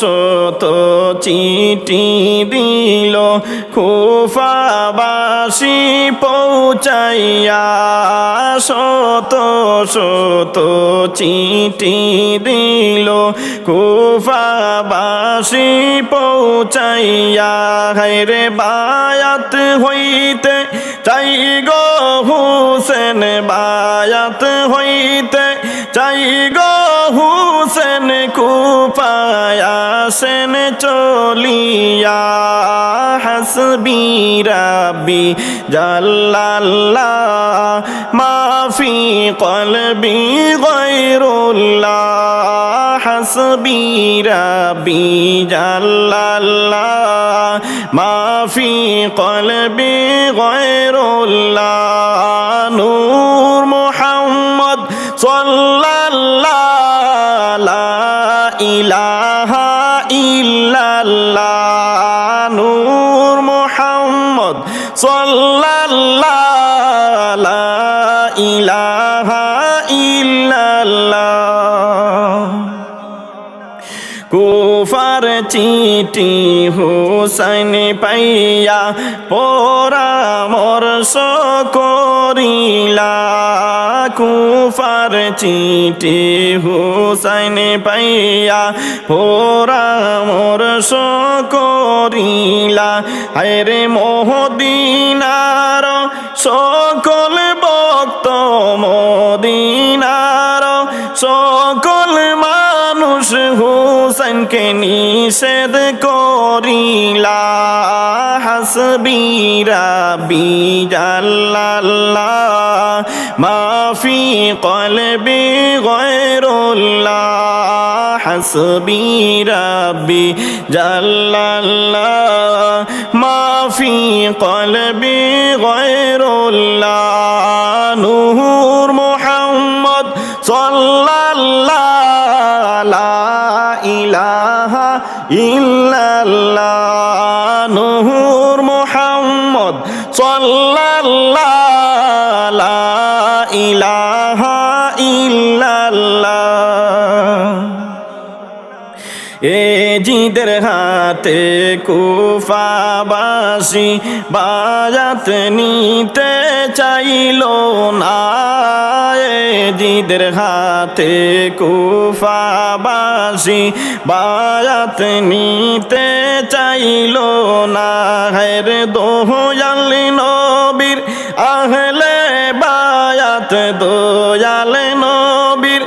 শত চিঠি দিল, খুফাবাসি পৌঁছাইয়া শত শত চিঠি দিল, খুফাবাসি পৌঁছাইয়া। হায়রে বায়াত হইতে চাই গো হুসেন, বায়াত হইতে চাই গো কুপায়াসেন চলিয়া হাসবি রাবি জাল্লাল্লাহ মাফি কলবি গৈরুল্লাহ হাসবি রাবি জাল্লাল্লাহ মাফি কলবি গৈরুল্লাহ চিঠি হুসাইন পাইয়া পরামর্শ করিলা। কুফার চিঠি হুসাইন পাইয়া পরামর্শ করিলা। হায়রে মোহদিনার সকল ভক্ত মদিনার সকল মানুষ হুসেনকে নিষেধ করিলা হাসবি রাবি জাল্লাল্লাহ মাফি কলবি গৈরুল্লাহ হাসবি রাবি জাল্লাল্লাহ মাফি কলবি গৈরুল্লাহ নূর মুহাম্মদ সাল্লাল্লাহ ইলাহা এ জিদের হাতে কুফাবাসী বাজাত নিতে চাইল না। জিদের হাতে কুফাবাসী বাজাত নিতে চাইল না। হের দোয়াল নবীর আহলে বায়াত দোয়াল নবীর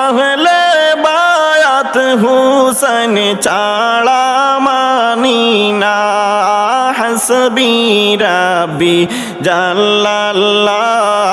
আহলে বায়াত হুসেন চাড়া মানি না। হাসবি রাবি জাল্লাল্লাহ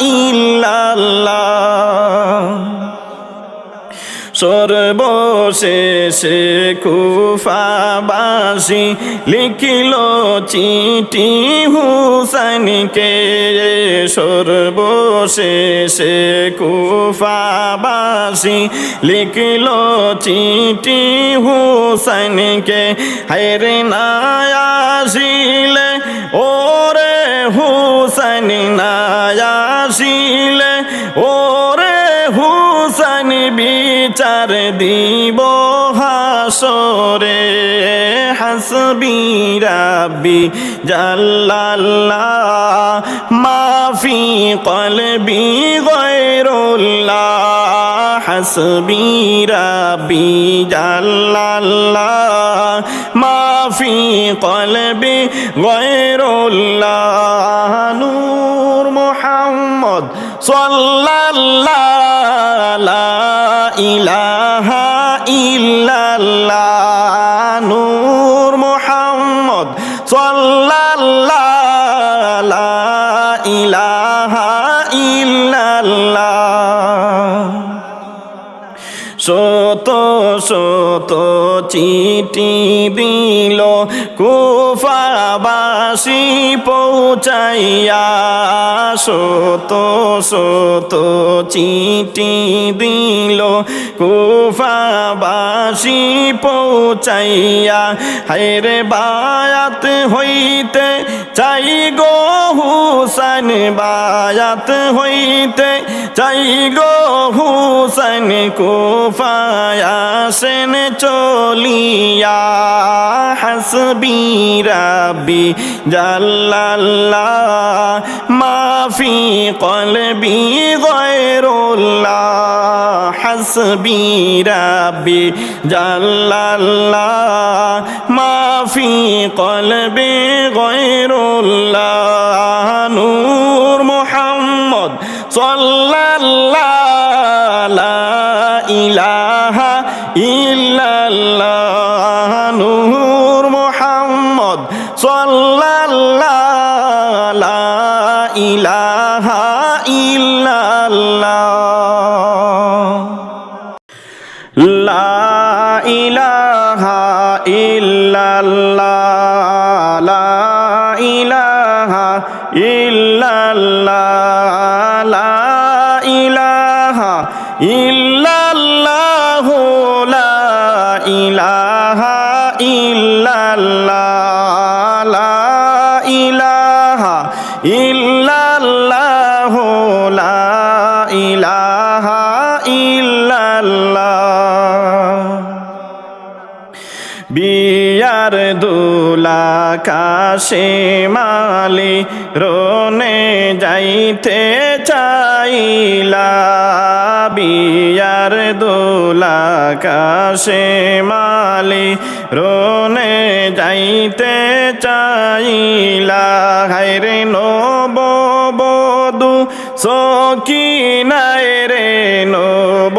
ইল্লাল্লাহ সর্বশেষে কুফাবাসী লিখিল চিঠি হুসাইনকে, সর্বশেষে কুফাবাসী লিখিল চিঠি হুসাইনকে, হায়রে নায়াসিলে ওরে হুসাইন নায়াসিলে ওরে হুসাইন বিচার দিব হাস হাসরে। হাসবি রাব্বি জাল্লাল্লাহ, মাফি কলবি গৈরুল্লাহ হাসবি রাব্বি জাল্লাল্লাহ, মাফি কলবি গৈরুল্লাহ ইলাহা ইল্লাল্লাহ নূর মুহাম্মদ সাল্লাল্লাহ ইলাহা ইল্লাল্লাহ। শত শত চিঠি দিল কুফাবাসী পৌঁছাইয়া শত শত চিঠি দিল। কুফাবাসী পৌঁছাইয়া, হায়রে বায়াত হইতে চাই গো হুসেন বায়াত হইতে চাই গো হুসেন কুফায়াসেন চলিয়া। হাসবি রাবি জাল্লাল্লাহ মাফি কলবি গয়রুল্লাহ হাসবি রাবি জাল্লাল্লাহ মাফি কলবি গৈরুল্লাহ বিয়ার দুলা কাশে মালি রোনে যাইতে চাইলা, বিয়ার দুলা কাশে মালি রোনে যাইতে চাইলা। হাইরে নব বধু সকি নাই রে নব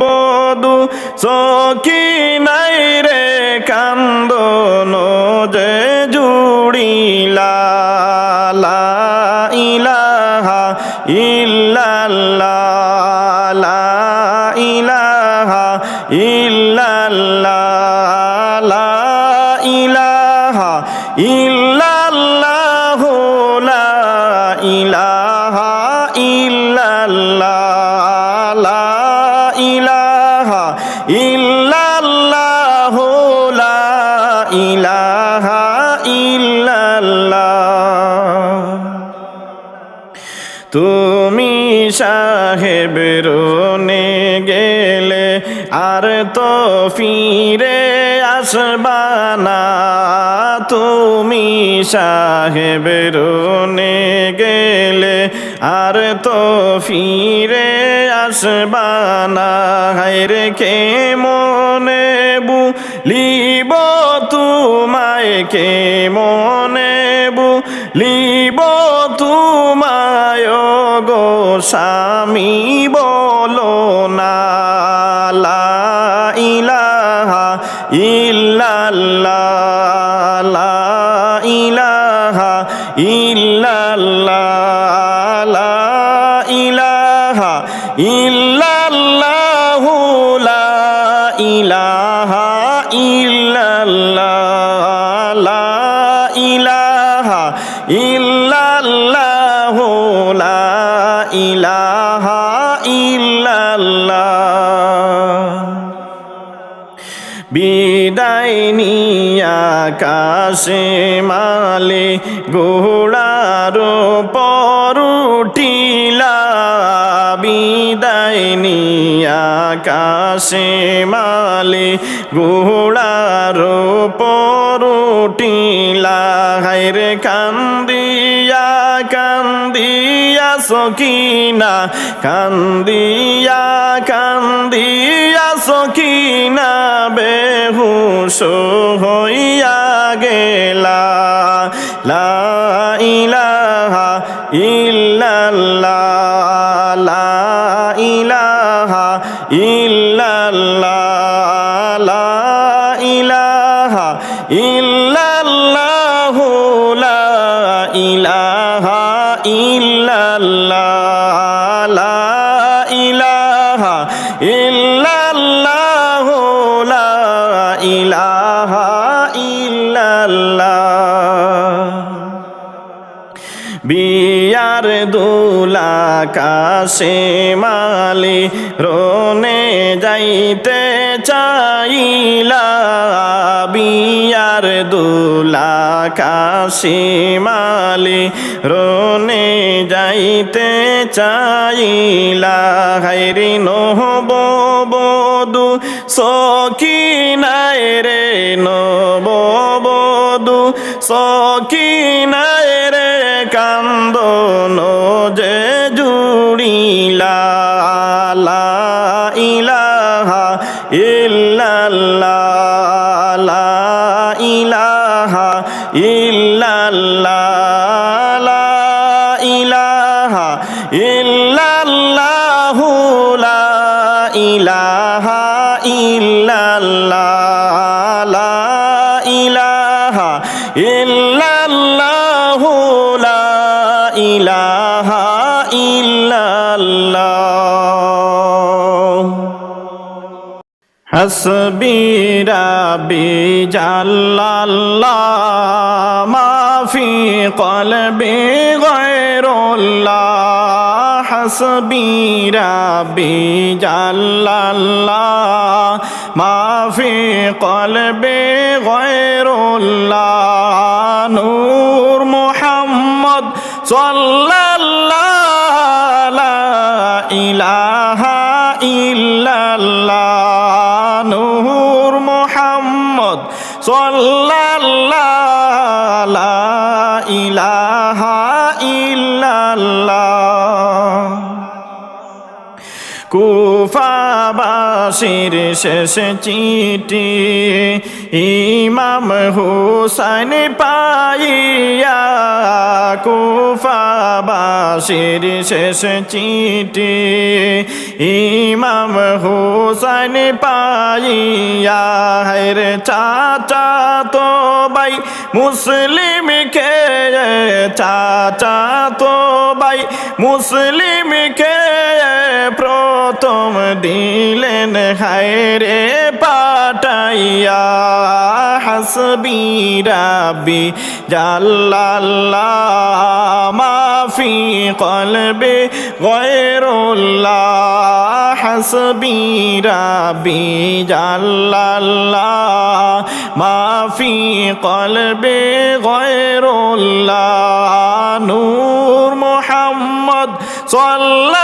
বধু সকি নাই রে কান্দন সাহেব রোনে গেলে আর তো ফিরে আসবানা তুমি সাহেব রোনে গেলে আর তো ফিরে আসবানা হায়রে কে মনে বুলিব তোমায়? কে মনে বুলিব স্বামী নিয়া কাশে মালে গোড়ার পরুটিলা বিদায় নিয়া কাশে মালে গোড়ার পরুটিলা হাইরে কান্দিয়া কান্দিয়া সকিনা কান্দিয়া কান্দিয়া বেহুশ হইয়া গেলা। দোলা কাশে মালি রোনে যাইতে চাইলা বিয়ার দুলা কাশে মালি রোনে যাইতে চাইলা। হাইরি নহব বধু সকিনায় রে নব বধু সকিনায় রে কান্দন যে জুড়িলা ইলাহা ইল্লাল্লাহ ইলাহা ইল্লাল্লাহু লা ইলাহা ইল্লাল্লাহ। হাসবি রাবি জাল্লাল্লাহ মাফি কলবি গায়রুল্লাহ। তসবীরা বিজাল্লাল্লাহ মাফি কলবে গৈরুল্লাহ নূর মোহাম্মদ সাল্লাল্লাহ ইলাহা কুফাবাসীর শেষ চিঠি। ইমাম হুসাইন পাইয়া কুফাবাসীর শেষ চিঠি। ইমাম হুসাইন পাইয়া হের চাচা তো বাই মুসলিম কে চাচা তো বাই মুসলিম কে প্রথম দিলেন, হায়রে পাটাইয়া, হাসবি রাবি জাল্লাল্লাহ, মাফি কলবে, গয়রুল্লাহ, হাসবি রাবি জাল্লাল্লাহ, মাফি কলবে, গয়রুল্লাহ, নূর মোহাম্মদ সাল্লাল্লাহ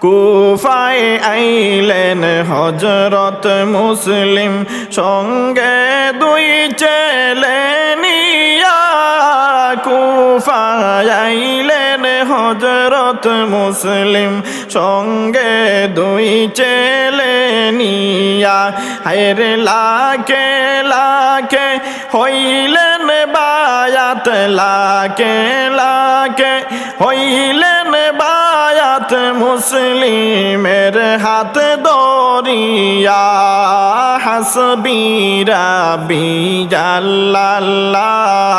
কুফায় আইলেন হজরত মুসলিম সঙ্গে দুই ছেলে নিয়া আইলেন হজরত মুসলিম। সঙ্গে দুই ছেলে নিয়া, হায়র লাকে লাকে হইলেন বায়াত লাকে লাকে হইলেন বায়াত মুসলিমের হাত দরিয়া হাস হাসবি রাবি জাল্লাল্লাহ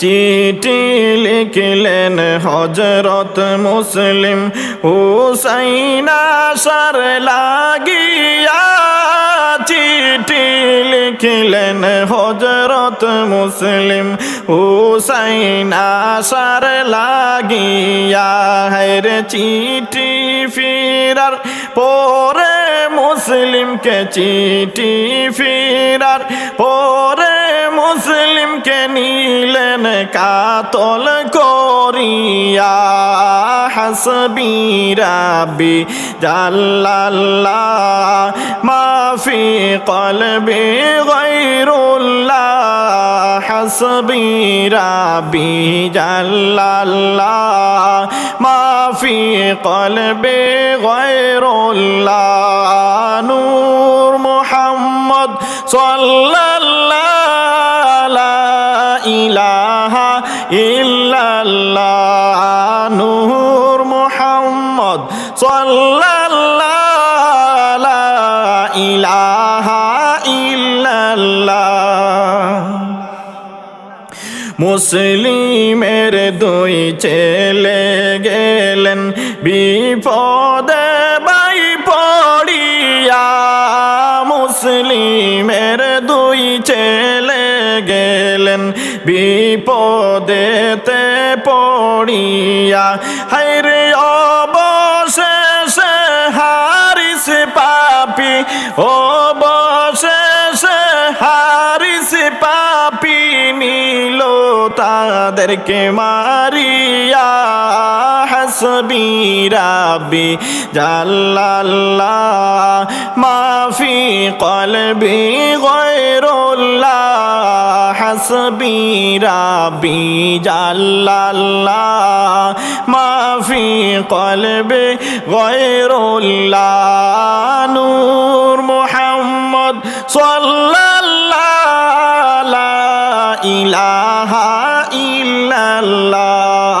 চিঠি লিখলেন হজরত মুসলিম হুসাইনা সার লাগিয়া চিঠি লিখলেন হজরত মুসলিম। হুসাইনা সার লাগিয়া হের চিঠি ফিরার পরে মুসলিমকে চিঠি ফিরার পরে মুসলিমকে নিলেন কাতল করিয়া হাসবি রাবি জাল্লাল্লাহ মাফি কলবি গৈরুল্লাহ হাসবি রাবি জাল্লাল্লাহ মাফি কলবে গৈরুল্লাহ নূর মুহাম্মদ সাল্লাল্লাহ মুসলিমের দুই ছেলে গেলেন, বিপদে বাই পড়িয়া। মুসলিমের দুই ছেলে গেলেন, বিপদেতে পড়িয়া। হাইরে অবশেষে হারিস পাপি অবশেষে তাদেরকে মারিয়া, হাসবি রাবি জাল্লাল্লাহ, মাফি কলবি গৈরুল্লাহ হাসবি রাবি জাল্লাল্লাহ, মাফি কলবি গৈরুল্লাহ নূর মুহাম্মদ সাল্লাল্লাহ ইলাহা ইল্লাল্লাহ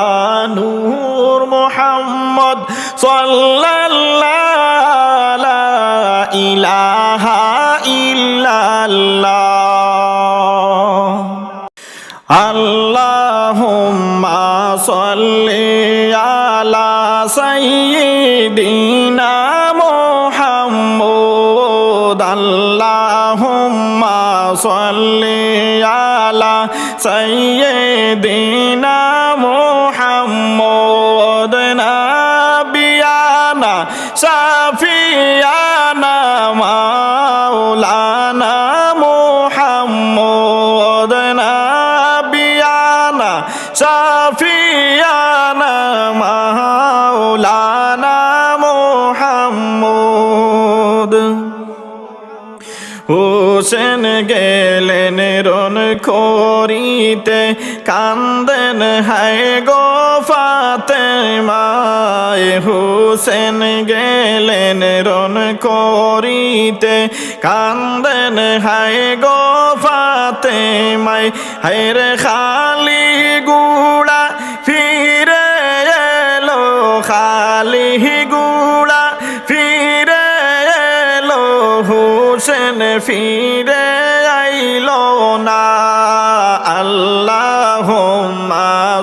নূর মুহাম্মদ সাল্লাল্লাহ ইলাহা ইল্লাল্লাহ। আল্লাহুম্মা সাল্লি আলা সাইয়্যিদিনা মুহাম্মদ আল্লাহুম্মা সাল্লি আলা সাইয়্যিদিনা মুহাম্মদ নাবিয়ানা শাফিয়ানা মাওলানা মুহাম্মদ নাবিয়ানা শাফিয়ানা মাওলানা মুহাম্মদ। হোসেন গেলেন রন করিতে কান্দেন, হায় গো ফাতে মায় হুসেন গেলেন রন করিতে। কান্দেন, হায় গো ফাতে মায় হায় খালি গুড়া ফিরে এলো, খালি গুড়া ফিরে এলো, হোসেন ফিরে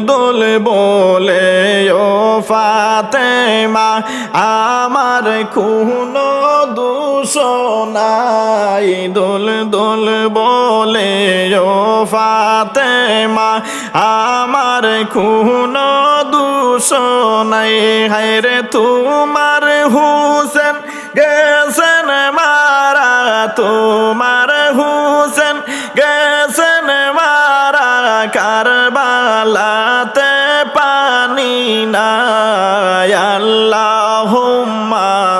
দুল বলে, ও ফাতেমা, আমার কোনো দুষ নাই দুল দুল বলে, ও ফাতেমা, আমার কোনো দুষ নাই হায়রে তোমার হুসেন গেছেন মারা, তোমার হুসেন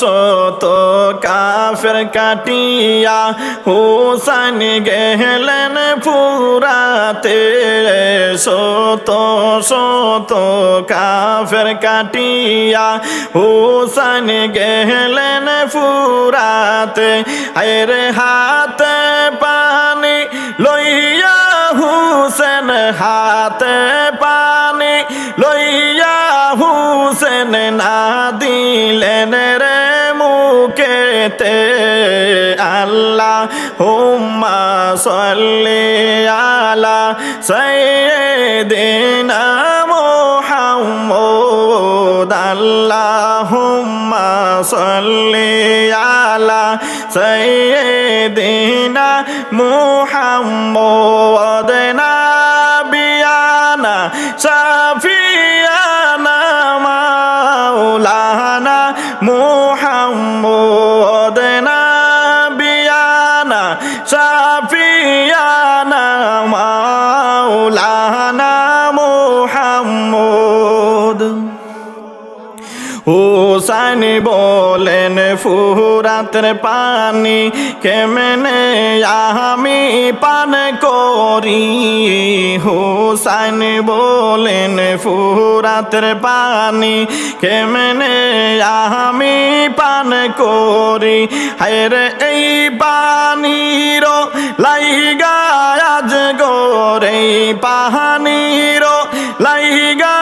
শত কাফের কাটিয়া হুসাইন গেলেন ফুরাতে। শত শত কাফের কাটিয়া হুসাইন গেলেন ফুরাতে। আরে হাতে পানি লইয়া হুসেন, হাতে পানি লইয়া হুসেন না দিলেন রে মুখেতে আল্লাহ হুম্মা সাল্লি আলা সাইয়্যিদিনা মুহাম্মদ আল্লাহুম্মা সাল্লি আলা সাইয়্যিদিনা মুহাম্মদ নাবিয়ানা শাফিয়ানা শাফিয়ানা মাওলানা মুহাম্মদ। হুসাইন বলেন ফুরাতের পানি, কেমনে আমি পান করি? হুসাইন বলেন, ফুরাতের পানি, কেমনে আমি পান করি? হায়রে এই পানির লাইগা আজ গোরে পাহানির লাইগা